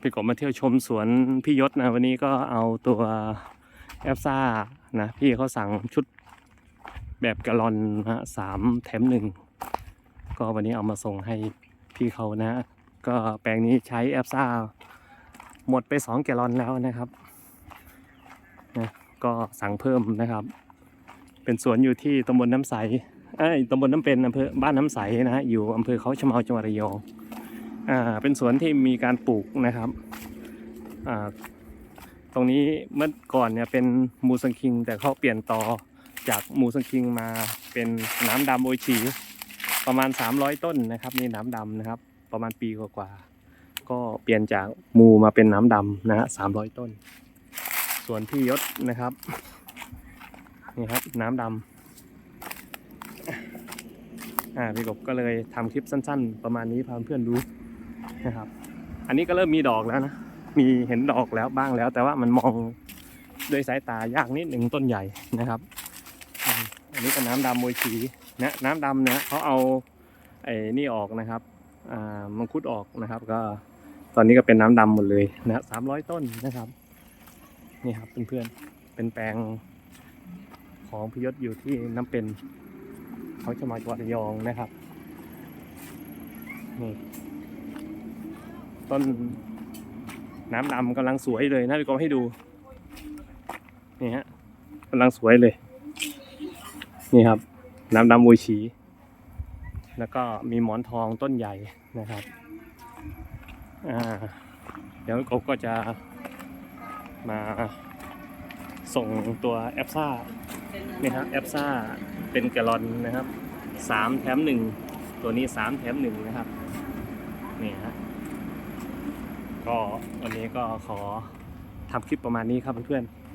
พี่กบมาเที่ยวชมสวนพี่ยศนะ วันนี้ก็เอาตัวแอฟซ่านะพี่เขาสั่งชุดแบบกลลอนฮะสามแถมหนึ่งก็วันนี้เอามาส่งให้พี่เขานะ ก็แปลงนี้ใช้แอฟซ่าหมดไปสองแกลอนแล้วนะครับนะก็สั่งเพิ่มนะครับ เป็นสวนอยู่ที่ตำบลน้ำใสเอ้ตำบลน้ำเป็นอำเภอบ้านน้ำใสนะฮะอยู่อำเภอเขาชะเมาจังหวัดระยอง อ่าเป็นสวนที่มีการปลูกนะครับอ่าตรงนี้เมื่อก่อนเนี่ยเป็นมูสังคิง แต่เขาเปลี่ยนต่อจากมูสังคิงมาเป็นน้ำดำโออิชีประมาณ 300 ต้นนะครับนี่น้ำดำนะครับ ประมาณปีกว่าๆก็เปลี่ยนจากมูมาเป็นน้ำดำนะฮะ300ต้น ส่วนพี่ยศนะครับนี่ครับน้ำดำอ่าพี่กบก็เลยทำคลิปสั้น ๆ ประมาณนี้พาเพื่อนดู นะครับ อันนี้ก็เริ่มมีดอกแล้วนะ มีเห็นดอกแล้วบ้างแล้ว แต่ว่ามันมองด้วยสายตายากนิดหนึ่งต้นใหญ่นะครับ อันนี้ก็น้ำดำมวยฉีนะน้ำดำเนี่ยเขาเอาไอ้นี่ออกนะครับอ่ามังคุดออกนะครับ ก็ตอนนี้ก็เป็นน้ำดำหมดเลยนะสามร้อยต้นนะครับนี่ครับเพื่อนๆเป็นแปลงของพิยศอยู่ที่น้ำเป็นเขาจะมาจังหวัดระยองนะครับนี่ ต้นน้ำดำกำลังสวยเลยนะพี่กอให้ดู นี่ฮะกำลังสวยเลย นี่ครับ น้ำดำอุยชี แล้วก็มีหมอนทองต้นใหญ่นะครับ อ่า เดี๋ยวกบก็จะมาส่งตัวแอปซ่านี่ครับแอปซ่าเป็นแกลลอนนะครับสามแถมหนึ่งตัวนี้สามแถมหนึ่งนะครับ นี่ฮะ ก็วันนี้ก็ขอทำคลิปประมาณนี้ครับเพื่อนๆ